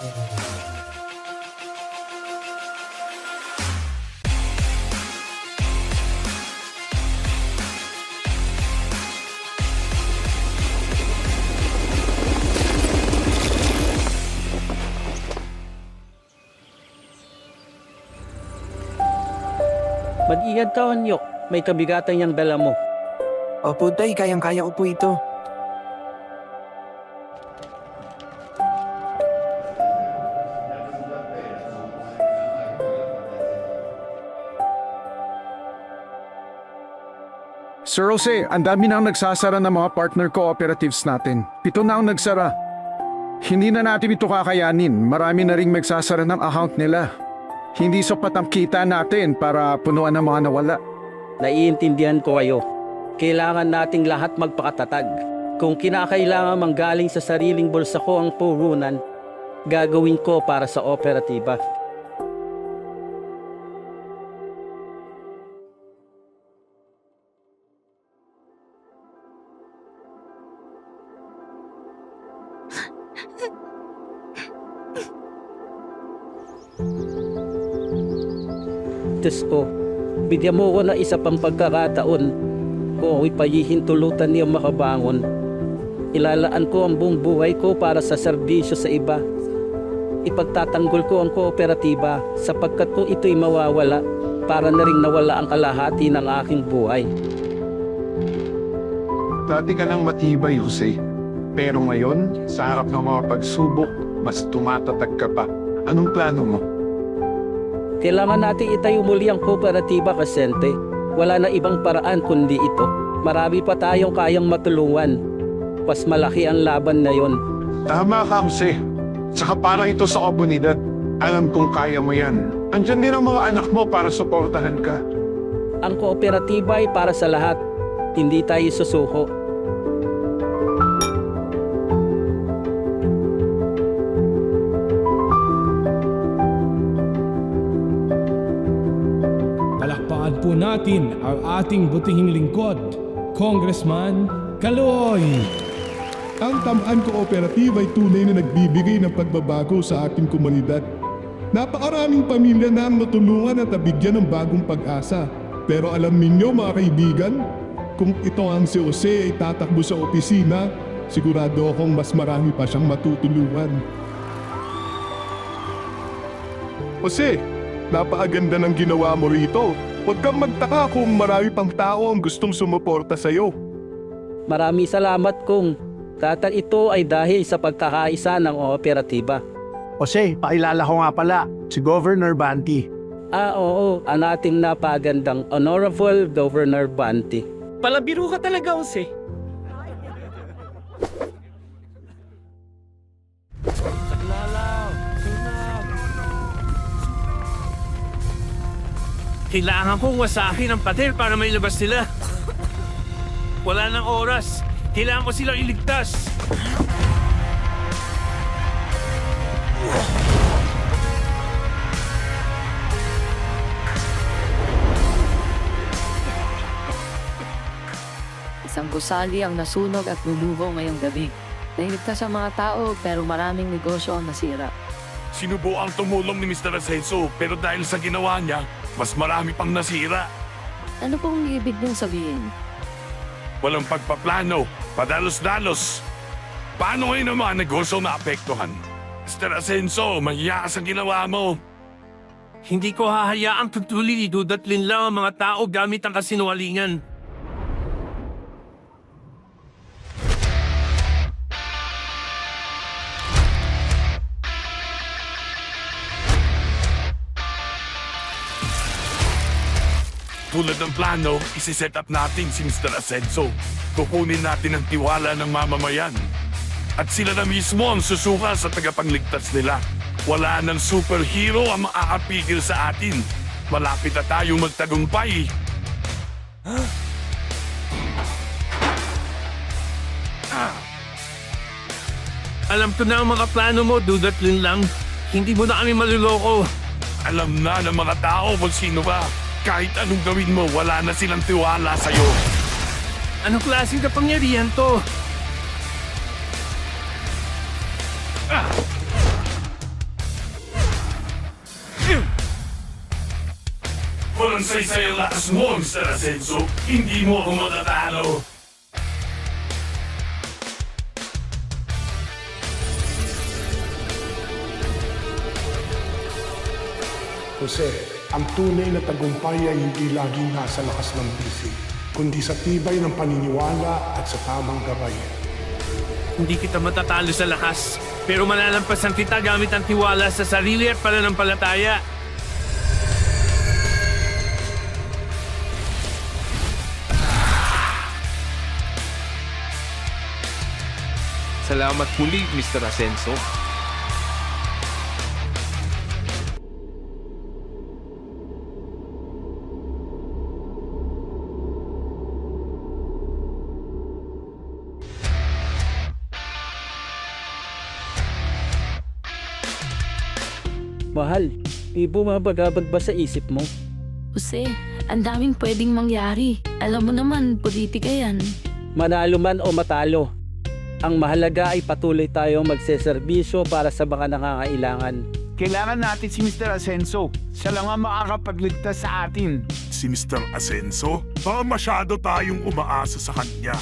Mag-ingat ka, Onyok. May kabigatan niyang dala mo. Opo, Day. Kayang-kaya ko po ito. Sir Jose, ang dami na ang nagsasara ng mga partner cooperatives natin. Pito na ang nagsara. Hindi na natin ito kakayanin. Marami na ring magsasara ng account nila. Hindi sapat ang kita natin para punuan ang mga nawala. Naiintindihan ko kayo. Kailangan nating lahat magpakatatag. Kung kinakailangan manggaling sa sariling bulsa ko ang puhunan, gagawin ko para sa operatiba. Diyos ko, bigyan mo ko na isa pang pagkakataon kung ako'y pahihintulutan niyang makabangon. Ilalaan ko ang buong buhay ko para sa serbisyo sa iba. Ipagtatanggol ko ang kooperatiba sapagkat kung ito'y mawawala, para na rin nawala ang kalahati ng aking buhay. Dati ka nang matibay, Jose. Pero ngayon, sa harap ng mga pagsubok, mas tumatatag ka pa. Anong plano mo? Kailangan natin itayo muli ang kooperatiba kasente. Wala na ibang paraan kundi ito. Marami pa tayong kayang matulungan. Mas malaki ang laban na yon. Tama ka, Jose. Saka parang ito sa komunidad. Alam kong kaya mo yan. Andyan din ang mga anak mo para suportahan ka. Ang kooperatiba ay para sa lahat. Hindi tayo susuko. Palakpakan po natin ang ating butihing lingkod, Congressman Kaloy. Ang Tamaan Kooperativa ay tunay na nagbibigay ng pagbabago sa ating komunidad. Napakaraming pamilya na ang matulungan at nabigyan ng bagong pag-asa. Pero alam ninyo mga kaibigan, kung ito ang si Jose ay tatakbo sa opisina, sigurado akong mas marami pa siyang matutulungan. Jose, napakaganda ng ginawa mo rito. Huwag kang magtaka kung marami pang tao ang gustong sumuporta sa'yo. Marami salamat kung tatat ito ay dahil sa pagkakaisa ng operatiba. Jose, pakilala ko nga pala, si Governor Banti. Ah oo, ang ating napagandang Honorable Governor Banti. Palabiro ka talaga, Jose. Kailangan kong wasakin ang pader para may labas sila. Wala nang oras. Kailangan ko silang iligtas. Isang gusali ang nasunog at luluho ngayong gabi. Nailigtas ang mga tao pero maraming negosyo ang nasira. Sinubuang tumulong ni Mr. Ascenso pero dahil sa ginawa niya, mas marami pang nasira. Ano pong ibig niyong sabihin? Walang pagpaplano, padalos-dalos. Paano ngayon ang mga negosyo na apektuhan? Mr. Ascenso, mahiya ka sa ginawa mo. Hindi ko hahayaang tutuloy ni Dudatlin lang ang mga tao gamit ang kasinungalingan. Tulad ng plano, isi-set up natin si Mr. Ascenso. Kukunin natin ang tiwala ng mamamayan. At sila na mismo ang susuka sa tagapangligtas nila. Wala nang superhero ang maaapigil sa atin. Malapit na tayo magtagumpay. Alam ko na ang mga plano mo, Dudatlin lang. Hindi mo na kami maluloko. Alam na ng mga tao kung sino ka. Kahit anong gawin mo, wala na silang tiwala sa'yo. Anong klaseng kapangyarihan to? Walang saysay ang lakas mo, Mr. Ascenso. Hindi mo ako matatalo. Jose, Ang tunay na tagumpay ay hindi laging nasa lakas ng bisig, kundi sa tibay ng paniniwala at sa tamang gabay. Hindi kita matatalo sa lakas, pero malalampasan kita gamit ang tiwala sa sarili at pananampalataya. Salamat muli, Mr. Ascenso. Mahal, di bumabagabag ba sa isip mo? Jose, ang daming pwedeng mangyari. Alam mo naman, politika yan. Manalo man o matalo, ang mahalaga ay patuloy tayong magseserbisyo para sa mga nangangailangan. Kailangan natin si Mr. Ascenso. Siya lang ang makakapagligtas sa atin. Si Mr. Ascenso, baka masyado tayong umaasa sa kanya.